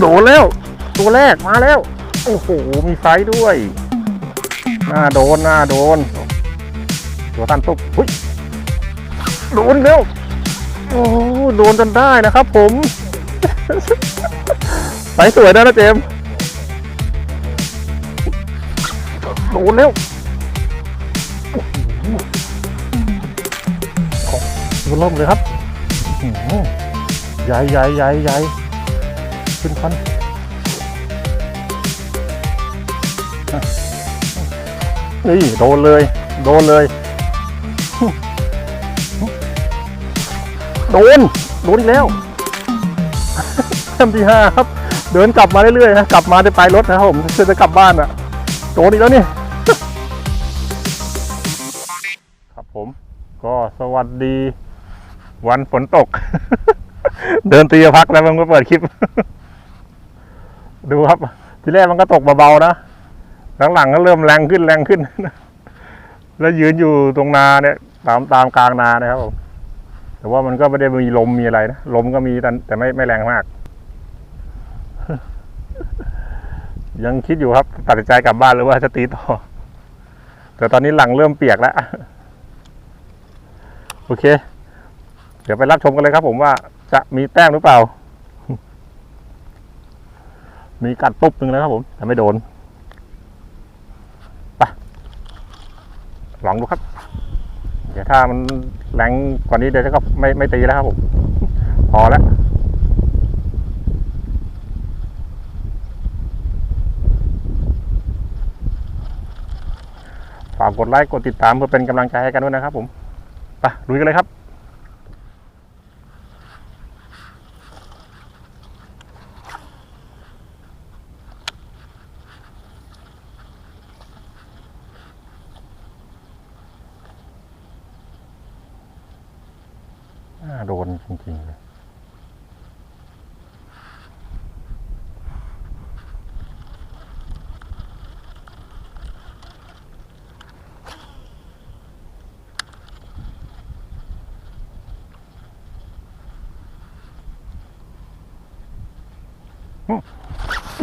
โดนแล้ว ตัวแรกมาแล้ว โอ้โห มีไฟด้วย หน้าโดน หน้าโดน ตัวตันตุ๊บหุ้ยโดนแล้ว โอ้โดนจนได้นะครับผมไฟสวยนะนะเจมโดนแล้วโอ้โหดูล่มเลยครับอื้อหือใหญ่ใหญ่ใหญ่ใหญ่ ขึ้นคันนี่โดนเลย โดนเลย โดน โดนอีกแล้วเต็มที่ห้าครับ เดินกลับมาเรื่อยๆนะกลับมาได้ไปรถนะครับผมเพื่อจะกลับบ้านอะ โดนอีกแล้วนี่ครับผม ก็สวัสดี วันฝนตก เดินตีพักแล้วมันก็เปิดคลิป ดูครับ ทีแรกมันก็ตกเบาๆนะหลังๆก็เริ่มแรงขึ้นแรงขึ้น แล้วยืนอยู่ตรงนาเนี่ย ตามตามกลางนานะครับผมแต่ว่ามันก็ไม่ได้มีลมมีอะไรนะลมก็มีแต่แต่ไม่ไม่แรงมาก ยังคิดอยู่ครับ ตัดใจกลับบ้านหรือว่าจะตีต่อ แต่ตอนนี้หลังเริ่มเปียกแล้วโอเค เดี๋ยวไปรับชมกันเลยครับผมว่าจะมีแต้มหรือเปล่า มีกัดปุ๊บหนึ่งนะครับผม แต่ไม่โดน ไป ลองดูครับ เดี๋ยวถ้ามันแรงกว่านี้เดี๋ยวจะก็ไม่ไม่ตีแล้วครับผม พอแล้วฝากกดไลค์กดติดตามเพื่อเป็นกำลังใจให้กันด้วยนะครับผม ไปลุยกันเลยครับ โดนจริงๆเลย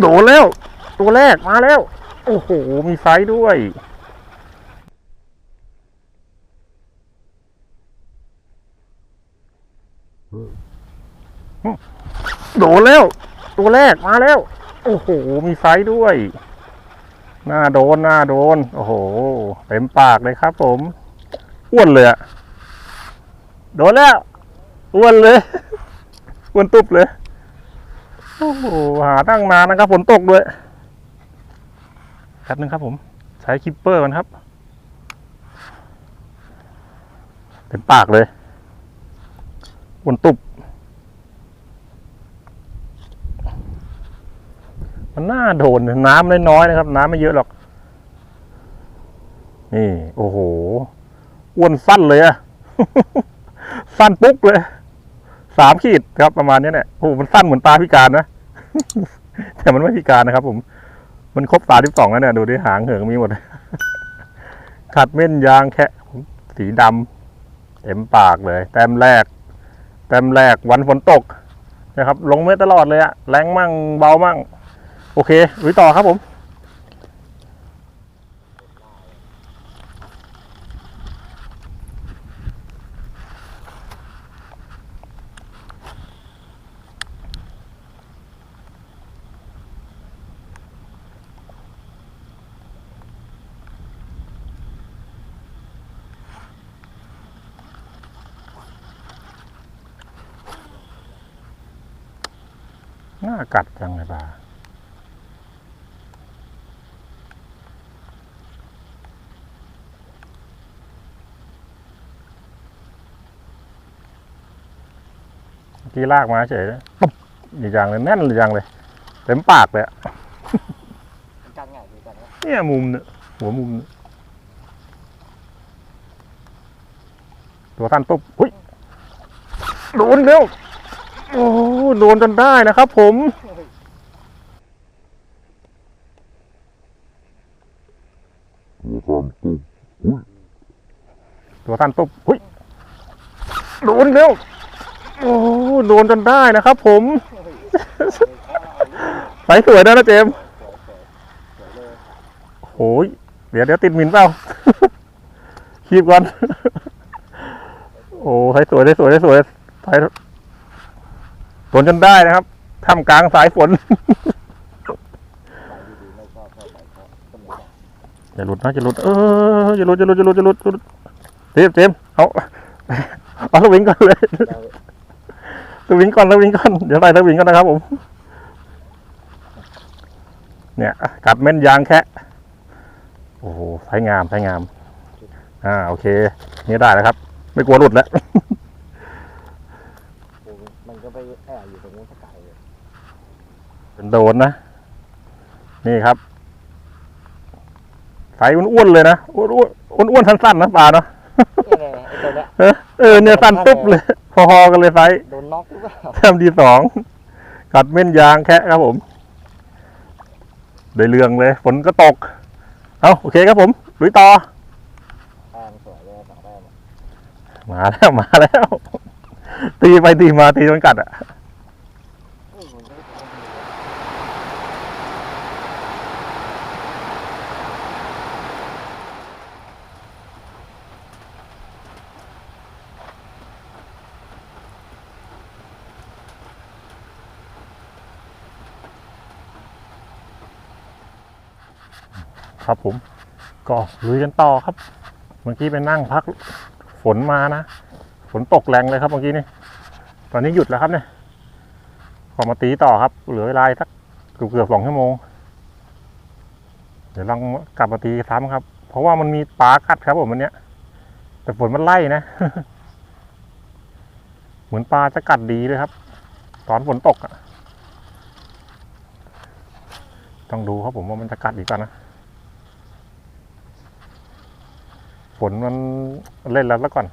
โดนแล้ว ตัวแรกมาแล้ว โอ้โห มีไฟด้วย โดนแล้ว ตัวแรกมาแล้ว โอ้โห มีไฟด้วย หน้าโดนหน้าโดน โอ้โห เต็มปากเลยครับผมอ้วนเลยอะโดนแล้วอ้วนเลยอ้วนตุบเลย โอ้โห หาตั้งนานนะครับฝนตกด้วยแป๊บนึงครับผม ใช้คิปเปอร์กันครับ เต็มปากเลยอ้วนตุบ มันน่าโดนน้ำน้อยๆนะครับ น้ำไม่เยอะหรอก นี่ โอ้โหอ้วนสั้นเลยอะสั้นปุ๊กเลยสามขีดครับประมาณนี้เนี่ยโอ้โหมันสั้นเหมือนตาพิการนะแต่มันไม่พิการนะครับ ผม มันครบสาที่สองแล้วเนี่ยดูดิหางเหิงมีหมดขัดเม่นยางแคะสีดำเต็มปากเลย แต้มแรก แต้มแรกวันฝนตกนะครับ ลงเม็ดตลอดเลยอะแรงมั่งเบามั่ง อเคลุยต่อครับผม น่ากัดจังเลยปลา กี้ลากมาเฉยเลยปุ๊บอีกอย่างเลยแน่นเลยอย่างเลย เต็มปากเลยอะกันไงดีกันวะเนี่ยมุมเนี่ยหัวมุมเนี่ยตัวท่านปุ๊บอุ้ยโดนเร็วโอ้โหโดนจนได้นะครับผมตัวท่านตุ๊บหุ้ยโดนเร็ว โอ้โดนจนได้นะครับผม สายสวยด้วยนะเจมโอ้ยเดี๋ยวเดี๋ยวติดหมินเปล่าคีบก่อน โอ้สายสวยสายสวยสายสวยสายฝนจนได้นะครับท่ามกลางสายฝนอบชอบใบชอบต้นนี้แหละอย่าหลุดนะอย่าหลุดเอออย่าหลุดอย่าหลุดอย่าหลุดอย่าหลุดเจมเจมเอาเอาสวิงก่อนเลย สวิงก่อนสวิงก่อนเดี๋ยวไล่สวิงก่อนนะครับผม เนี่ยกัดเม่นยางแค่โอ้โหใช้งามใช้งาม อ่าโอเค นี่ได้แล้วครับ ไม่กลัวหลุดแล้วมันก็ไปแอบอยู่ตรงนู้นสักไกลเลยเป็นโดนนะ นี่ครับไซส์อ้วนๆเลยนะอ้วนๆอ้วนๆสั้นๆนะปลาเนาะ เนี่ยเนี่ยไอ้ตัวเนี้ยเออเออเนี่ยสั้นปุ๊บเลย พอๆกันเลยไซส์โดนน็อกหรือเปล่าแต้มที่สองกัดเม่นยางแค่ครับผม ได้เรื่องเลยฝนก็ตก เอาโอเคครับผมลุยต่อ แต้มสวยเลยสองแต้มอะมาแล้วมาแล้ว ตีไปตีมาตีจนกัดอะ ครับ ผมก็ลุยกันต่อครับ เมื่อกี้ไปนั่งพักฝนมานะ ฝนตกแรงเลยครับเมื่อกี้นี่ ตอนนี้หยุดแล้วครับเนี่ยขอมาตีต่อครับ เหลือเวลาสักเกือบเกือบสองชั่วโมง เดี๋ยวลองกลับมาตีซ้ำครับ เพราะว่ามันมีปลากัดครับผมวันเนี้ย แต่ฝนมันไล่นะ เหมือนปลาจะกัดดีเลยครับ ตอนฝนตกอะต้องดูครับผมว่ามันจะกัดอีกก่อนนะ ฝนมันเล่นแล้วแล้วก่อน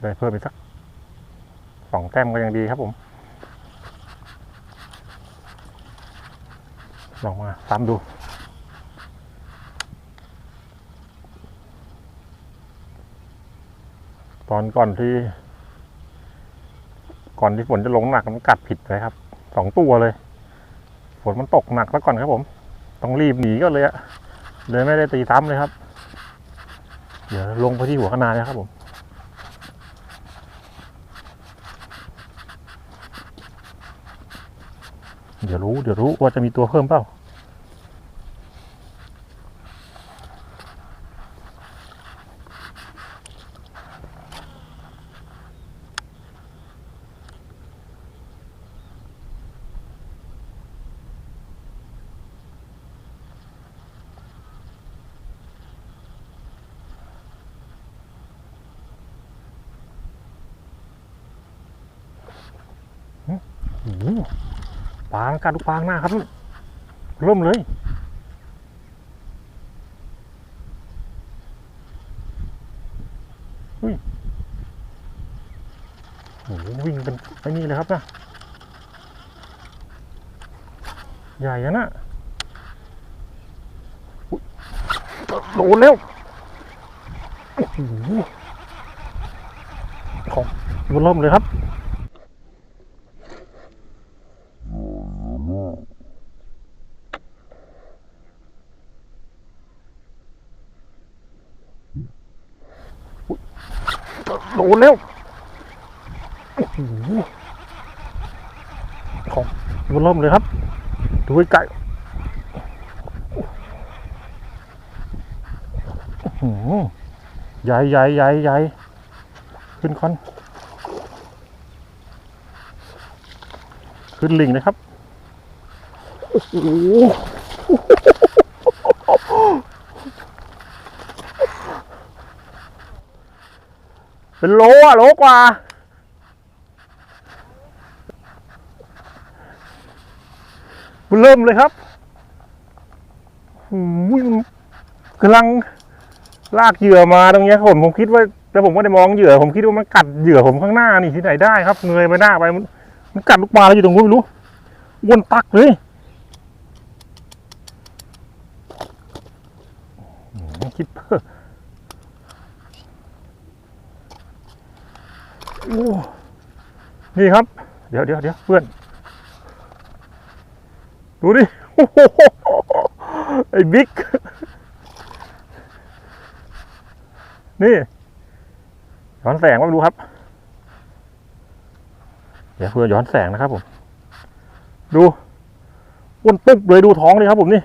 ได้เพิ่มอีกสักสองแต้มก็ยังดีครับผม ลองมาซ้ำดูตอนก่อนที่ ก่อนที่ฝนจะลงหนักมันกัดผิดเลยครับสองตัวเลย ฝนมันตกหนักแล้วก่อนครับผม ต้องรีบหนีก็เลยอะเลยไม่ได้ตีซ้ำเลยครับ เดี๋ยวลงไปที่หัวขนานนะครับผมเดี๋ยวรู้เดี๋ยวรู้ว่าจะมีตัวเพิ่มเปล่า ปางกัดลูกปางหน้าครับเริ่มเลยอุ้ยโอ้วิ่งเป็นไอ้นี่เลยครับนะใหญ่อะนะอุ๊ยโดนแล้วของเริ่มเลยครับ โดนแล้วโอ้โหของมันร่มเลยครับ ดูไกลๆอื้อหือใหญ่ใหญ่ใหญ่ใหญ่ขึ้นคอน ขึ้นลิงเลยครับ โอ้โห เป็นโลอะโลกว่ามันเริ่มเลยครับโอ้ยมันกำลังลากเหยื่อมาตรงนี้ผมผมคิดว่าแต่ผมไม่ได้มองเหยื่อ ผมคิดว่ามันกัดเหยื่อผมข้างหน้านี่ที่ไหนได้ครับเงยไปหน้าไปมันมันกัดลูกปลาแล้วอยู่ตรงนู้นไม่รู้วนตักเลยคิดเพ้อ โอ้ นี่ครับ เดี๋ยวเดี๋ยวเดี๋ยวเพื่อน ดูดิไอ้บิ๊ก นี่ย้อนแสงมาดูครับ เดี๋ยวเพื่อย้อนแสงนะครับผม ดูอ้วนปุ๊บเลยดูท้องเลยครับผมนี่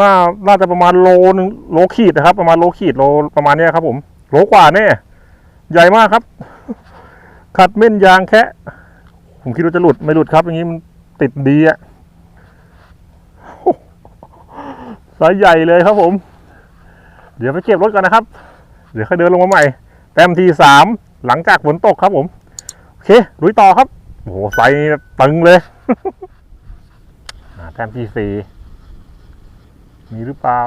น่าน่าจะประมาณโลนึงโลขีดนะครับ ประมาณโลขีดโลประมาณเนี้ยครับผม โลกว่าแน่ ใหญ่มากครับ ขัดเม่นยางแคะผมคิดว่าจะหลุดไม่หลุดครับ อย่างนี้มันติดดีอะสายใหญ่เลยครับผม เดี๋ยวไปเก็บรถก่อนนะครับ เดี๋ยวค่อยเดินลงมาใหม่ แต้มทีสามหลังจากฝนตกครับผม โอเคลุยต่อครับโอ้โหไซส์แบบตึงเลยแต้มที่สี่มีหรือเปล่า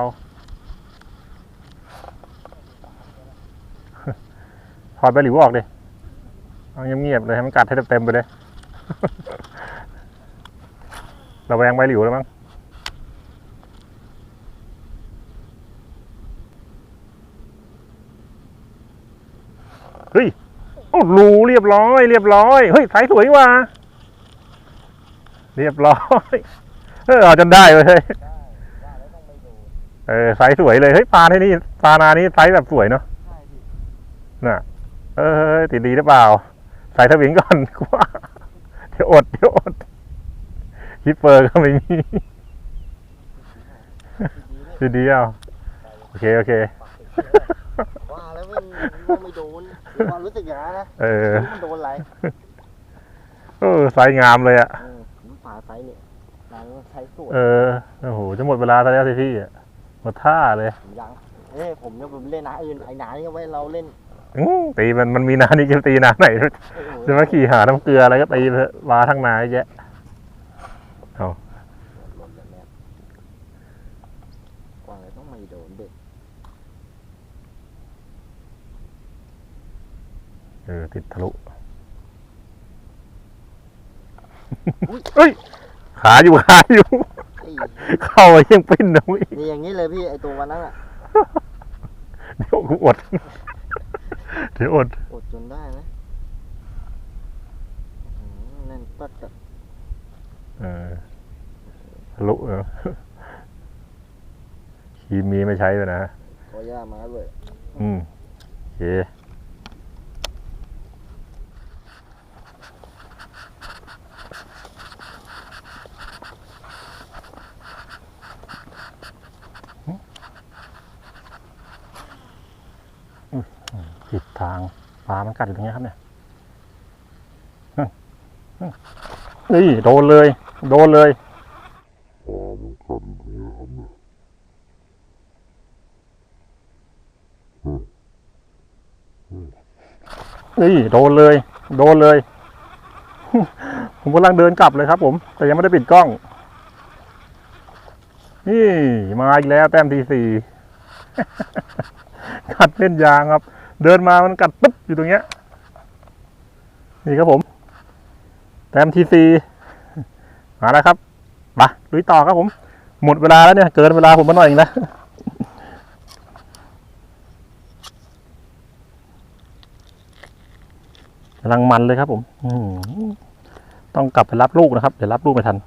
ถอดใบหลิวออกดิเอาเงียบๆเลยให้มันกัดให้เต็มๆไปเลยระแวงใบหลิวแล้วมั้งเฮ้ยโอ้รูเรียบร้อย เรียบร้อยเฮ้ยสายสวยว่ะเรียบร้อยเออเอาจนได้เว้ยเฮ้ยได้ว่าแล้วต้อออไซส์สวยเลยเฮ้ยปลาที่นี่ปลานานี้ไซส์แบบสวยเนาะน่ะ เออติดดีหรือเปล่า ใส่ทวิงก่อนกูว่าเดี๋ยวอดเดี๋ยวอดฮิปเปอร์ก็ไม่มีดีนี่ดีเดียวโอเคโอเคว่าแล้วไม่ว่าไม่โดนมีความรู้สึกอย่างนั้นนะเออไม่รู้มันโดนอะไรเออไซส์งามเลยอะเออน้ำปลาไซส์เนี่ยนางไซส์สวยเออโอ้โหจะหมดเวลาซะแล้วสิพี่อะหมดท่าเลยผมยังเอ้ยผมเนี่ยผมเล่นน้าอื่นไอ้น้านี่ก็ไว้เราเล่น อื้อตีมันมันมีนานี่จะตีนาไหนโอ้โหจะมาขี่หาน้ำเกลืออะไรก็ตีไปเถอะมาทั้งนาเยอะแยะหล่นแบบเนี้ยกวางเลยต้องไม่โดนเด็กเออติดทะลุเฮ้ยขาอยู่ขาอยู่ ไอ้เข้าไปยังปิ้นนะวินี่อย่างนี้เลยพี่ไอ้ตัววันนั้นอะ เดี๋ยวกูอด เดี๋ยวอด อดจนได้นะอื้อหือแน่นปัดอะเออทะลุเออคีมีไม่ใช้เลยนะ ขอย่ามาด้วย อืมโอเค ผิดทางปลามันกัดอยู่ตรงนี้ครับเนี่ยอืมอืมนี่โดนเลย โดนเลยนี่โดนเลย โดนเลย ผมกำลังเดินกลับเลยครับผม แต่ยังไม่ได้ปิดกล้อง นี่มาอีกแล้วแต้มทีสี่กัดเล่นยางครับ เดินมามันกัดปุ๊บอยู่ตรงเนี้ย นี่ครับผม แต้มทีสี่มาแล้วครับมาลุยต่อครับผม หมดเวลาแล้วเนี่ย เกินเวลาผมมาหน่อยเองนะกำลังมันเลยครับผมอืมต้องกลับไปรับลูกนะครับ เดี๋ยวรับลูกไม่ทัน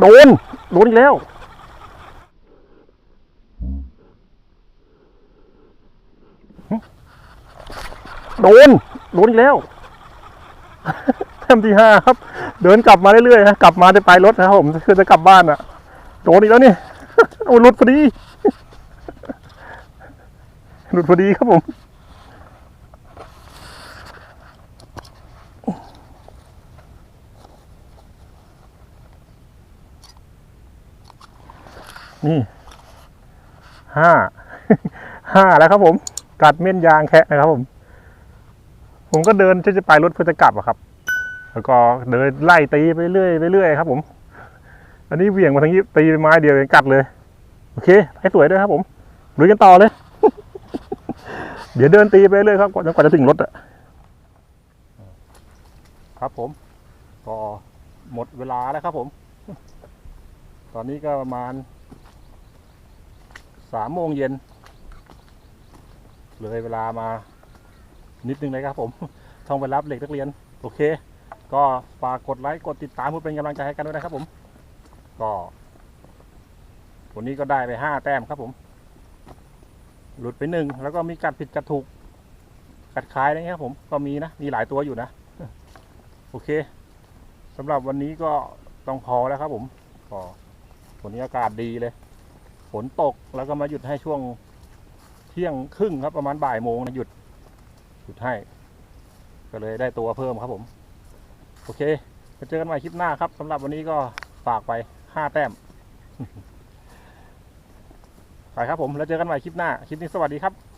โดน โดนอีกแล้ว โดน โดนอีกแล้วเทมที่ห้าครับ เดินกลับมาเรื่อยๆนะกลับมาจะไปรถนะครับผมคือจะกลับบ้านอะโดนอีกแล้วนี่โอ้หลุดพอดีหลุดพอดีครับผม นี่ห้าห้าแล้วครับผม กัดเม่นยางแคะนะครับผม ผมก็เดินจะไปรถเพื่อจะกลับอะครับ แล้วก็เดินไล่ตีไปเรื่อยไปเรื่อยครับผม อันนี้เหวี่ยงมาทางนี้ตีไม้เดียวเองกัดเลย โอเคให้สวยด้วยครับผมลุยกันต่อเลย เดี๋ยวเดินตีไปเรื่อยครับจนกว่าจะถึงรถอะครับผม ก็หมดเวลาแล้วครับผม ตอนนี้ก็ประมาณ สามโมงเย็น เลยเวลามานิดนึงเลยครับผมต้องไปรับเหล็กนักเรียน โอเค ก็ฝากกดไลค์กดติดตามเพื่อเป็นกำลังใจให้กันด้วยนะครับผม ก็วันนี้ก็ได้ไปห้าแต้มครับผม หลุดไปหนึ่งแล้วก็มีกัดผิดกัดถูก กัดคล้ายอะไรเงี้ยครับผมก็มีนะมีหลายตัวอยู่นะ โอเคสำหรับวันนี้ก็ต้องพอแล้วครับผมก็วันนี้อากาศดีเลย ฝนตกแล้วก็มาหยุดให้ช่วงเที่ยงครึ่งครับประมาณบ่ายโมงนะหยุดหยุดให้ ก็เลยได้ตัวเพิ่มครับผม โอเคมาเจอกันใหม่คลิปหน้าครับสำหรับวันนี้ก็ฝากไปห้าแต้มไปครับผมแล้วเจอกันใหม่คลิปหน้า คลิปนี้สวัสดีครับ